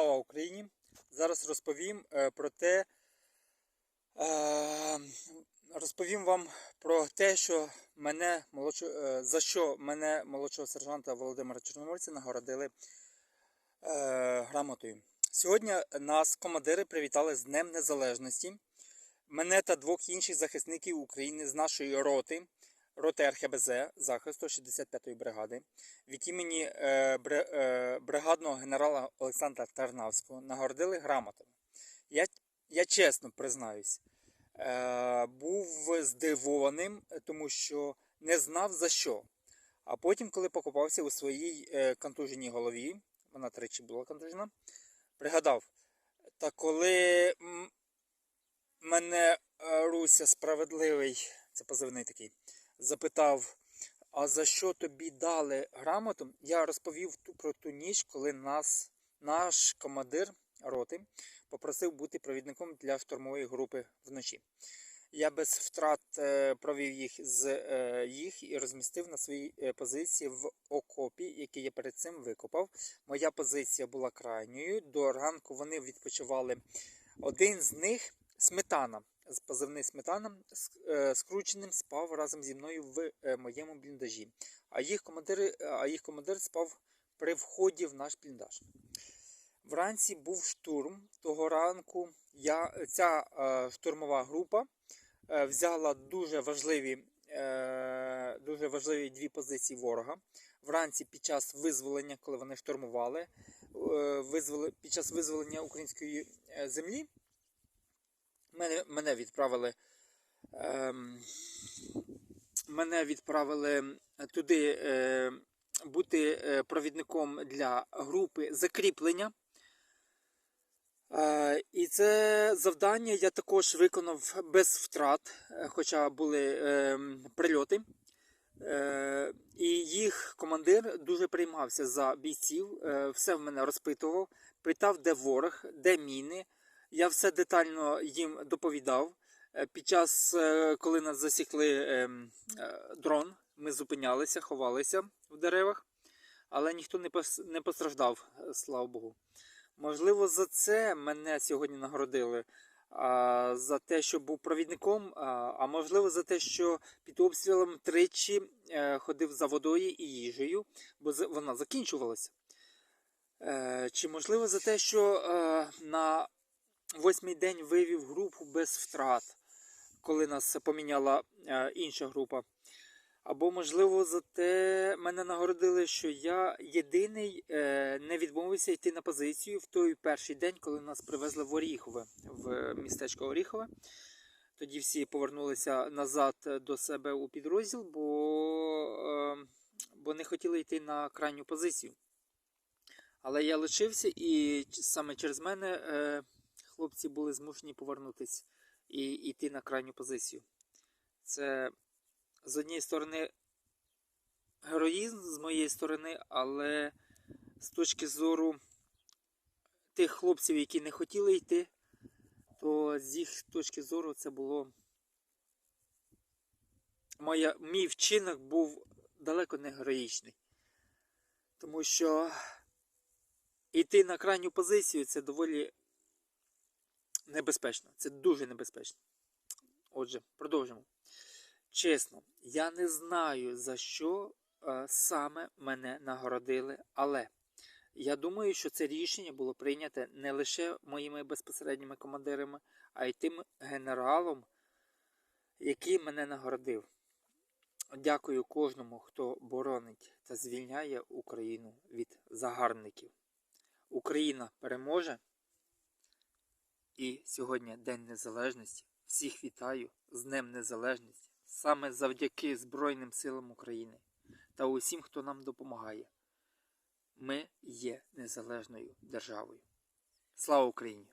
Слава Україні! Зараз розповім е, про те, е, розповім вам про те, що мене е, за що мене молодшого сержанта Володимира Чорноморця нагородили грамотою. Сьогодні нас командири привітали з Днем Незалежності. Мене та двох інших захисників України з нашої роти, роти РХБЗ захисту 65-ї бригади, від імені е, е, бригадного генерала Олександра Тарнавського нагородили грамотами. Я, я чесно признаюсь, е, був здивованим, тому що не знав за що. А потім, коли покопався у своїй контуженій голові, вона тричі була контужена, пригадав, та коли мене Руся справедливий, це позивний такий, запитав, а за що тобі дали грамоту? Я розповів про ту ніч, коли нас, наш командир роти попросив бути провідником для штурмової групи вночі. Я без втрат е, провів їх з е, їх і розмістив на своїй е, позиції в окопі, який я перед цим викопав. Моя позиція була крайньою. До ранку вони відпочивали. Один з них сметана, з позивний сметана, е, скрученим спав разом зі мною в е, моєму бліндажі. А їх, командир, а їх командир спав при вході в наш бліндаж. Вранці був штурм. Того ранку я, ця е, штурмова група е, взяла дуже важливі, е, дуже важливі дві позиції ворога. Вранці під час визволення, коли вони штурмували, е, визволи, під час визволення української е, землі, мене, мене відправили. ем, Мене відправили туди е, бути е, провідником для групи закріплення. Е, І це завдання я також виконав без втрат, хоча були е, прильоти. Е, І їх командир дуже приймався за бійців, е, все в мене розпитував, питав, де ворог, де міни. Я все детально їм доповідав. Е, Під час, е, коли нас засікли е, е, дрон, ми зупинялися, ховалися в деревах, але ніхто не постраждав, слава Богу. Можливо, за це мене сьогодні нагородили. За те, що був провідником, а, можливо, за те, що під обстрілом тричі ходив за водою і їжею, бо вона закінчувалася. Чи можливо за те, що на восьмий день вивів групу без втрат, коли нас поміняла е, інша група. Або, можливо, за те мене нагородили, що я єдиний е, не відмовився йти на позицію в той перший день, коли нас привезли в Оріхове, в містечко Оріхове. Тоді всі повернулися назад до себе у підрозділ, бо, е, бо не хотіли йти на крайню позицію. Але я лишився, і саме через мене хлопці були змушені повернутися і йти на крайню позицію. Це з однієї сторони героїзм з моєї сторони, але з точки зору тих хлопців, які не хотіли йти, то з їх точки зору це було. Моя, мій вчинок був далеко не героїчний. Тому що йти на крайню позицію це доволі небезпечно. Це дуже небезпечно. Отже, продовжимо. Чесно, я не знаю, за що е, саме мене нагородили, але я думаю, що це рішення було прийнято не лише моїми безпосередніми командирами, а й тим генералом, який мене нагородив. Дякую кожному, хто боронить та звільняє Україну від загарбників. Україна переможе. І сьогодні День Незалежності. Всіх вітаю з Днем Незалежності саме завдяки Збройним силам України та усім, хто нам допомагає. Ми є незалежною державою. Слава Україні!